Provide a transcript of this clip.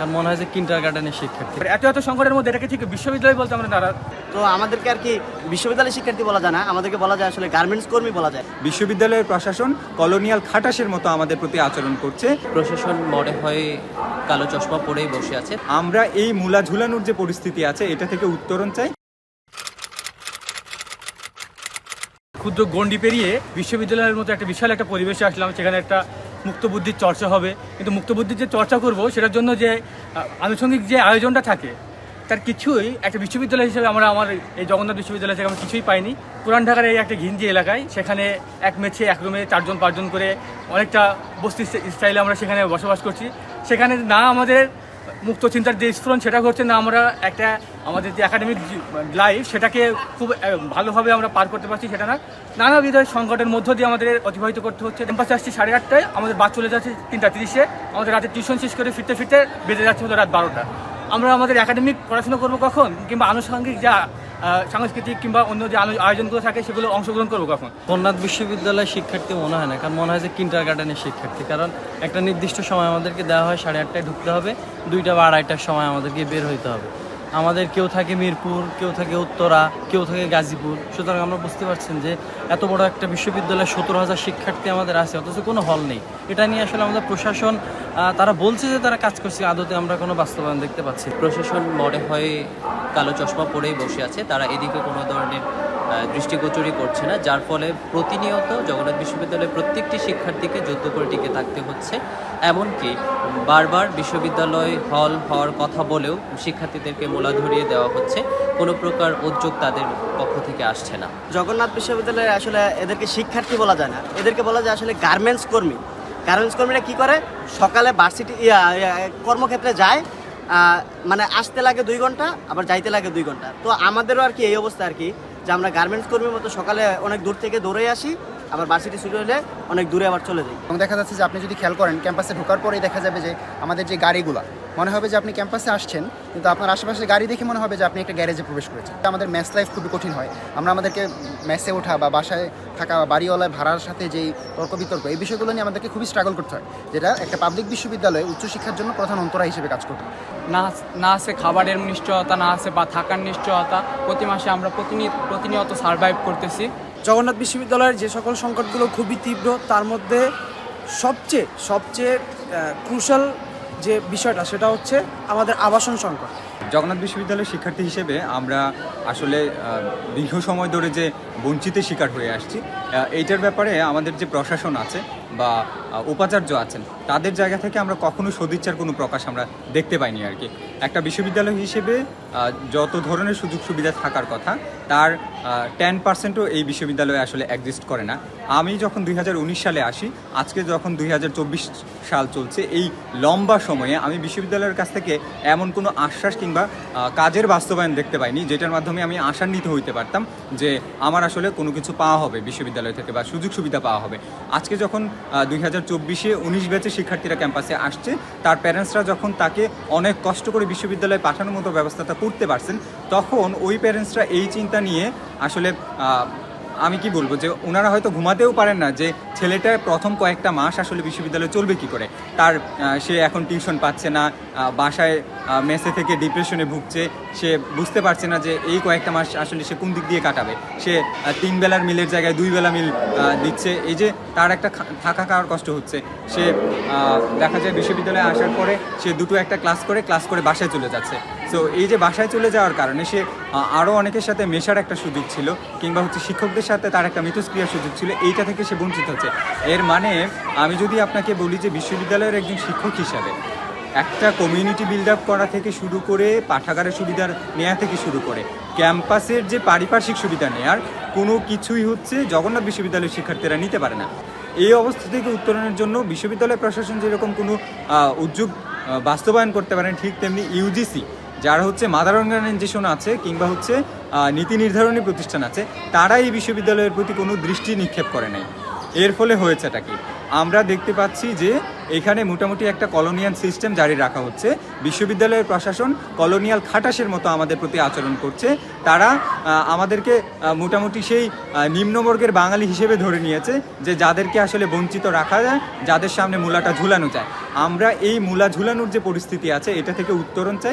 কারণ মনে হয় যে কিন্টার গার্ডেনের শিক্ষার্থী এত এত সংকটের মধ্যে এটাকে ঠিক বিশ্ববিদ্যালয় বলতে আমরা নারাজ তো আমাদেরকে আর কি বিশ্ববিদ্যালয়ের শিক্ষার্থী বলা যায় না আমাদেরকে বলা যায় আসলে গার্মেন্টস কর্মী বলা যায়। বিশ্ববিদ্যালয়ের প্রশাসন কলোনিয়াল খাটাসের মতো আমাদের প্রতি আচরণ করছে। প্রশাসন মনে হয় কালো চশমা পরেই বসে আছে। আমরা এই মূলা ঝুলানোর যে পরিস্থিতি আছে এটা থেকে উত্তরণ চাই। ক্ষুদ্র গণ্ডি পেরিয়ে বিশ্ববিদ্যালয়ের মতো একটা বিশাল একটা পরিবেশে আসলাম, সেখানে একটা মুক্ত বুদ্ধির চর্চা হবে। কিন্তু মুক্ত বুদ্ধির যে চর্চা করব, সেটার জন্য যে আনুষঙ্গিক যে আয়োজনটা থাকে, তার কিছুই একটা বিশ্ববিদ্যালয় হিসেবে আমরা আমার এই জগন্নাথ বিশ্ববিদ্যালয় থেকে আমরা কিছুই পাইনি। পুরান ঢাকার এই একটা ঘিঞ্জি এলাকায়, সেখানে এক মেছে এক রুমে চারজন, পাঁচজন করে অনেকটা বস্তি স্টাইলে আমরা সেখানে বসবাস করছি। সেখানে না আমাদের মুক্ত চিন্তার যে স্ফুরণ সেটা হচ্ছে না আমরা একটা আমাদের যে একাডেমিক লাইফ সেটাকে খুব ভালোভাবে আমরা পার করতে পারছি সেটা না। নানাবিধ সংকটের মধ্য দিয়ে আমাদের অতিবাহিত করতে হচ্ছে। ক্যাম্পাসে আসছি সাড়ে আটটায়, আমাদের বাস চলে যাচ্ছে তিনটা তিরিশে। আমাদের রাতে টিউশন শেষ করে ফিরতে ফিরতে বেজে যাচ্ছে হলো রাত বারোটা। আমরা আমাদের একাডেমিক পড়াশোনা করব কখন? কিংবা আনুষঙ্গিক যা সাংস্কৃতিক কিংবা অন্য যে আয়োজনগুলো থাকে, সেগুলো অংশগ্রহণ করব কখন? জগন্নাথ বিশ্ববিদ্যালয়ের শিক্ষার্থী মনে হয় না, কারণ মনে হয় যে কিন্টার গার্ডেনের শিক্ষার্থী। কারণ একটা নির্দিষ্ট সময় আমাদেরকে দেওয়া হয়, সাড়ে আটটায় ঢুকতে হবে, দুইটা বা আড়াইটার সময় আমাদেরকে বের হইতে হবে। আমাদের কেউ থাকে মিরপুর, কেউ থাকে উত্তরা, কেউ থাকে গাজীপুর। সুতরাং আমরা বুঝতে পারছেন যে এত বড় একটা বিশ্ববিদ্যালয়ে সতেরো হাজার শিক্ষার্থী আমাদের আছে, অথচ কোনো হল নেই। এটা নিয়ে আসলে আমাদের প্রশাসন তারা বলছে যে তারা কাজ করছে, আদতে আমরা কোনো বাস্তবায়ন দেখতে পাচ্ছি প্রশাসন মনে হয় কালো চশমা পরেই বসে আছে, তারা এদিকে কোনো ধরনের দৃষ্টিগোচরই করছে না, যার ফলে প্রতিনিয়ত জগন্নাথ বিশ্ববিদ্যালয়ের প্রত্যেকটি শিক্ষার্থীকে যুদ্ধ করে টিকে থাকতে হচ্ছে। এমনকি বারবার বিশ্ববিদ্যালয় হল হওয়ার কথা বলেও শিক্ষার্থীদেরকে মোলা ধরিয়ে দেওয়া হচ্ছে কোনো প্রকার উদ্যোগ তাদের পক্ষ থেকে আসছে না। জগন্নাথ বিশ্ববিদ্যালয়ে আসলে এদেরকে শিক্ষার্থী বলা যায় না। এদেরকে বলা যায় আসলে গার্মেন্টস কর্মী। গার্মেন্টস কর্মীরা কি করে? সকালে ভার্সিটি কর্মক্ষেত্রে যায় মানে আসতে লাগে দুই ঘণ্টা আবার যাইতে লাগে দুই ঘণ্টা। তো আমাদেরও আর কি এই অবস্থা আর কি যে আমরা গার্মেন্টস কর্মীর মতো সকালে অনেক দূর থেকে দৌড়ে আসি আবার ভার্সিটি শুরু হলে অনেক দূরে আবার চলে যাই। এবং দেখা যাচ্ছে যে আপনি যদি খেয়াল করেন ক্যাম্পাসে ঢোকার পরেই দেখা যাবে যে আমাদের যে গাড়িগুলো মনে হবে যে আপনি ক্যাম্পাসে আসছেন কিন্তু আপনার আশেপাশে গাড়ি দেখে মনে হবে যে আপনি একটা গ্যারেজে প্রবেশ করেছেন। আমাদের ম্যাথ লাইফ খুবই কঠিন হয়। আমরা আমাদেরকে ম্যাসে ওঠা বা বাসায় থাকা বা বাড়িওয়ালায় ভাড়ার সাথে যেই তর্ক বিতর্ক এই বিষয়গুলো নিয়ে আমাদেরকে খুবই স্ট্রাগল করতে হয় যেটা একটা পাবলিক বিশ্ববিদ্যালয়ে উচ্চশিক্ষার জন্য প্রধান অন্তরা হিসেবে কাজ করতে না না আছে খাবারের নিশ্চয়তা না আছে বা থাকার নিশ্চয়তা। প্রতি মাসে আমরা প্রতিনিয়ত প্রতিনিয়ত সার্ভাইভ করতেছি। জগন্নাথ বিশ্ববিদ্যালয়ের যে সকল সংকটগুলো খুবই তীব্র তার মধ্যে সবচেয়ে সবচেয়ে ক্রুশাল যে বিষয়টা সেটা হচ্ছে আমাদের আবাসন সংকট। জগন্নাথ বিশ্ববিদ্যালয়ের শিক্ষার্থী হিসেবে আমরা আসলে দীর্ঘ সময় ধরে যে বঞ্চিতের শিকার হয়ে আসছি এইটার ব্যাপারে আমাদের যে প্রশাসন আছে বা উপাচার্য আছেন, তাদের জায়গা থেকে আমরা কখনো সদিচ্ছার কোনো প্রকাশ আমরা দেখতে পাইনি আর কি। একটা বিশ্ববিদ্যালয় হিসেবে যত ধরনের সুযোগ সুবিধা থাকার কথা, তার টেন পার্সেন্টও এই বিশ্ববিদ্যালয়ে আসলে এক্সিস্ট করে না। আমি যখন দুই হাজার উনিশ সালে আসি, আজকে যখন দুই হাজার চব্বিশ সাল চলছে, এই লম্বা সময়ে আমি বিশ্ববিদ্যালয়ের কাছ থেকে এমন কোনো আশ্বাস কিংবা কাজের বাস্তবায়ন দেখতে পাইনি, যেটার মাধ্যমে আমি আশান্বিত হইতে পারতাম যে আমার আসলে কোনো কিছু পাওয়া হবে বিশ্ববিদ্যালয় থেকে বা সুযোগ সুবিধা পাওয়া হবে। আজকে যখন দুই হাজার চব্বিশে উনিশ ব্যাচের শিক্ষার্থীরা ক্যাম্পাসে আসছে। তার প্যারেন্টসরা যখন তাকে অনেক কষ্ট করে বিশ্ববিদ্যালয়ে পাঠানোর মতো ব্যবস্থাটা করতে পারছেন, তখন ওই প্যারেন্টসরা এই চিন্তা নিয়ে আসলে আমি কি বলব যে ওনারা হয়তো ঘুমাতেও পারেন না যে ছেলেটার প্রথম কয়েকটা মাস আসলে বিশ্ববিদ্যালয়ে চলবে কি করে? তার সে এখন টিউশন পাচ্ছে না বাসায় মেসে থেকে ডিপ্রেশনে ভুগছে, সে বুঝতে পারছে না যে এই কয়েকটা মাস আসলে সে কোন দিক দিয়ে কাটাবে। সে তিন বেলার মিলের জায়গায় দুই বেলা মিল দিচ্ছে। এই যে তার একটা থাকা খাওয়ার কষ্ট হচ্ছে। সে দেখা যায় বিশ্ববিদ্যালয়ে আসার পরে সে দুটো একটা ক্লাস করে ক্লাস করে বাসায় চলে যাচ্ছে। সো এই যে বাসায় চলে যাওয়ার কারণে সে আরও অনেকের সাথে মেশার একটা সুযোগ ছিল, কিংবা হচ্ছে শিক্ষকদের সাথে তার একটা মিথস্ক্রিয়ার সুযোগ ছিল, এইটা থেকে সে বঞ্চিত হচ্ছে। এর মানে আমি যদি আপনাকে বলি যে বিশ্ববিদ্যালয়ের একজন শিক্ষক হিসাবে, একটা কমিউনিটি বিল্ড আপ করা থেকে শুরু করে, পাঠাগারের সুবিধা নেওয়া থেকে শুরু করে, ক্যাম্পাসের যে পারিপার্শ্বিক সুবিধা নেওয়ার কোনো কিছুই হচ্ছে জগন্নাথ বিশ্ববিদ্যালয়ের শিক্ষার্থীরা নিতে পারে না। এই অবস্থা থেকে উত্তরণের জন্য বিশ্ববিদ্যালয় প্রশাসন যেরকম কোনো উদ্যোগ বাস্তবায়ন করতে পারেন, ঠিক তেমনি ইউজিসি যারা হচ্ছে মাদার অর্গানাইজেশন আছে কিংবা হচ্ছে নীতি নির্ধারণী প্রতিষ্ঠান আছে তারা এই বিশ্ববিদ্যালয়ের প্রতি কোনো দৃষ্টি নিক্ষেপ করে নাই। এর ফলে হয়েছেটা কি? আমরা দেখতে পাচ্ছি যে এখানে মোটামুটি একটা কলোনিয়াল সিস্টেম জারি রাখা হচ্ছে। বিশ্ববিদ্যালয়ের প্রশাসন কলোনিয়াল খাটাসের মতো আমাদের প্রতি আচরণ করছে। তারা আমাদেরকে মোটামুটি সেই নিম্নবর্গের বাঙালি হিসেবে ধরে নিয়েছে যে যাদেরকে আসলে বঞ্চিত রাখা যায়, যাদের সামনে মূলাটা ঝুলানো যায়। আমরা এই মূলা ঝুলানোর যে পরিস্থিতি আছে, এটা থেকে উত্তরণ চাই।